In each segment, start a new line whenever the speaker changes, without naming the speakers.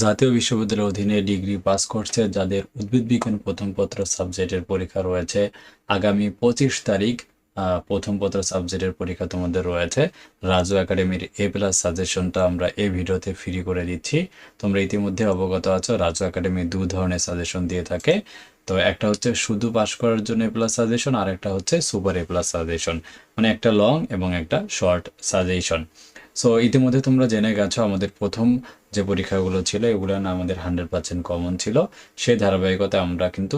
জাতীয় বিশ্ববিদ্যালয়ের অধীনে ডিগ্রি পাস করছে, যাদের উদ্ভিদ বিজ্ঞান প্রথম পত্র সাবজেক্টের পরীক্ষা রয়েছে। আগামী পঁচিশ তারিখ প্রথম পত্র সাবজেক্টের পরীক্ষা তোমাদের রয়েছে। রাজু একাডেমির এ প্লাস সাজেশনটা আমরা এই ভিডিওতে ফ্রি করে দিচ্ছি। তোমরা ইতিমধ্যে অবগত আছো, রাজু একাডেমি দু ধরনের সাজেশন দিয়ে থাকে। তো একটা হচ্ছে শুধু পাস করার জন্য এ প্লাস সাজেশন আর একটা হচ্ছে সুপার এ প্লাস সাজেশন মানে একটা লং এবং একটা শর্ট সাজেশন সো ইতিমধ্যে তোমরা জেনে গেছো, আমাদের প্রথম যে পরীক্ষাগুলো ছিল, এগুলো না আমাদের হান্ড্রেড পার্সেন্ট কমন ছিল। সেই ধারাবাহিকতায় আমরা কিন্তু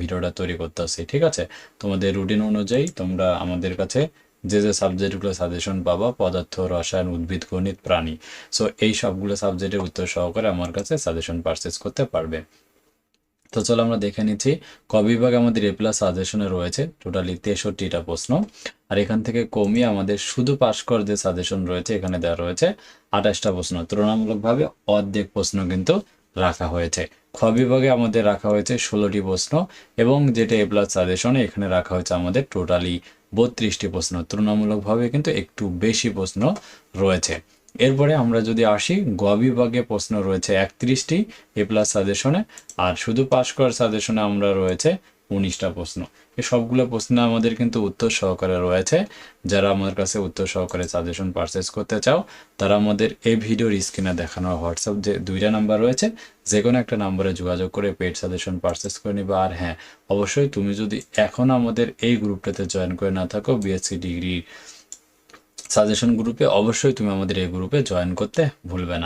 ভিডিওটা তৈরি করতেছি, ঠিক আছে? তোমাদের রুটিন অনুযায়ী তোমরা আমাদের কাছে যে যে সাবজেক্টগুলো সাজেশন পাবা, পদার্থ, রসায়ন, উদ্ভিদ, গণিত, প্রাণী। সো এই সবগুলো সাবজেক্টের উত্তর সহকারে আমার কাছে সাজেশন পারচেস করতে পারবে। তো চলো আমরা দেখে নিচ্ছি, ক বিভাগে আমাদের এ প্লাস সাজেশনে রয়েছে টোটালি তেষট্টিটা প্রশ্ন। আর এখান থেকে কমিয়ে আমাদের শুধু পাশ কর যে সাজেশন রয়েছে, এখানে দেওয়া রয়েছে আঠাশটা প্রশ্ন। তুলনামূলকভাবে অর্ধেক প্রশ্ন কিন্তু রাখা হয়েছে। খ বিভাগে আমাদের রাখা হয়েছে ষোলোটি প্রশ্ন এবং যেটা এ প্লাস সাজেশনে এখানে রাখা হয়েছে আমাদের টোটালি বত্রিশটি প্রশ্ন। তুলনামূলকভাবে কিন্তু একটু বেশি প্রশ্ন রয়েছে। এরপরে আমরা যদি আসি, গ বিভাগে প্রশ্ন রয়েছে একত্রিশটি এ প্লাস সাজেশনে আর শুধু পাস করার সাজেশনে আমরা রয়েছে উনিশটা প্রশ্ন। এই সবগুলো প্রশ্ন আমাদের কিন্তু উত্তর সহকারে রয়েছে। যারা আমাদের কাছে উত্তর সহকারে সাজেশন পারচেস করতে চাও, তারা আমাদের এই ভিডিওর স্ক্রিনে দেখানো হোয়াটসঅ্যাপ যে দুইটা নাম্বার রয়েছে যে কোনো একটা নাম্বারে যোগাযোগ করে পেড সাজেশন পারচেস করে নিবা। আর হ্যাঁ অবশ্যই তুমি যদি এখন আমাদের এই গ্রুপটাতে জয়েন করে না থাকো বিএসসি ডিগ্রি সাজেশন গ্রুপে অবশ্যই তুমি আমাদের এই গ্রুপে জয়েন করতে ভুলবে না।